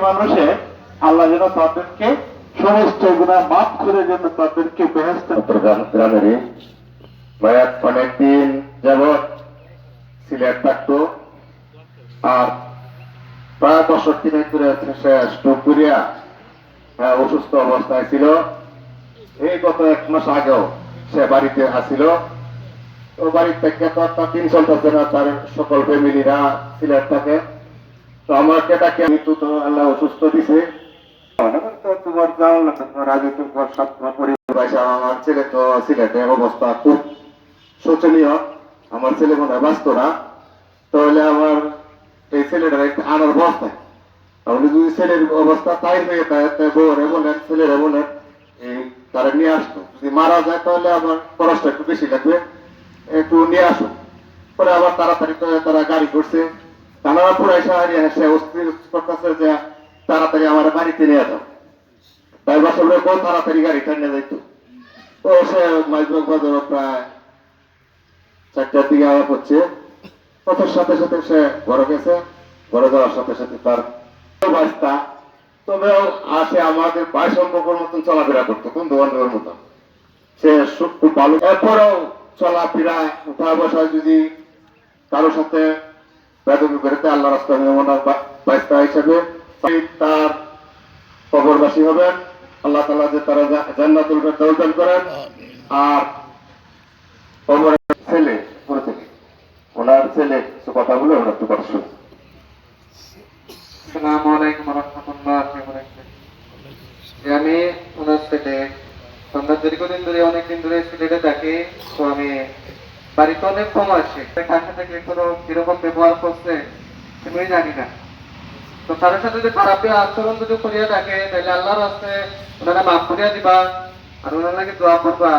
মানুষে আল্লাহ যেন তাদেরকে সমস্ত গুণা মাফ করে যেন তাদেরকে বেহেস্ত অনেকদিন যাবৎ সিলেট থাকতো আর প্রায় বছর তিন করে সে স্ট্রোক করিয়া হ্যাঁ, অসুস্থ অবস্থায় ছিল। এই গত এক মাস আগেও সে বাড়িতে আসিল তো বাড়ির থেকে তো তার দিন তার সকল ফ্যামিলিরা সিলেট থাকে। তো আমাকে তাকে মৃত্যু তো আল্লাহ অসুস্থ দিছে। তোমার যাও না তোমার আগে তোমার পরিবার আমার ছেলে তো সিলেটের অবস্থা খুব শোচনীয়। আমার ছেলে মনে বাঁচতো না। তাহলে আমার এই ছেলেটার একটা আনার অবস্থা তাহলে যদি ছেলের অবস্থা তাই হয়ে তাই বউরে বলেন ছেলেরে বলেন এই তারা নিয়ে আসতো। যদি মারা যায় তাহলে আমার খরচটা একটু বেশি লাগবে। একটু নিয়ে আসো পরে আবার তাড়াতাড়ি তারা গাড়ি করছে। তারা পুরাই সাহারি অস্থির করতেছে যে তাড়াতাড়ি আমার বাড়িতে নিয়ে যাও। তাই বছর বউ তাড়াতাড়ি গাড়িটা নিয়ে যাইতো ও সে মাইজবাগ প্রায় চারটার দিকে আওয়া হচ্ছে কথার সাথে সাথে সে ঘরে গেছে। ঘরে যাওয়ার সাথে সাথে তার বাস্তা তবে আসে আমাদের ভাই সম্পর্কের মতন চলাফেরা করতো বন্ধু বান্ধবের মতন। সু- খুব ভালো এরপরেও চলাফেরা উঠা বসা যদি কারোর সাথে বেদবি করতে আল্লাহ রাস্তা ওনার বাস্তা হিসেবে তার কবরবাসী হবেন। আল্লাহ তালা যে তারা জা- জান্নাতুল ফেরদাউস করেন। আর ছেলে ওনার ছেলে। কথা বলে ওনার একটু কথা আমি ওনার ছেলে। আমরা দীর্ঘদিন ধরে, অনেকদিন ধরে সিলেটে থাকি তো আমি বাড়িতে অনেক কম আছে। কার কাছে থেকে কোনো কীরকম ব্যবহার করছে আমি জানি না। তো তাদের সাথে যদি খারাপ আচরণ যদি করিয়া থাকে, তাহলে আল্লাহর আছে ওনারা মাফ করিয়া দিবা, আর ওনার দোয়া করবা।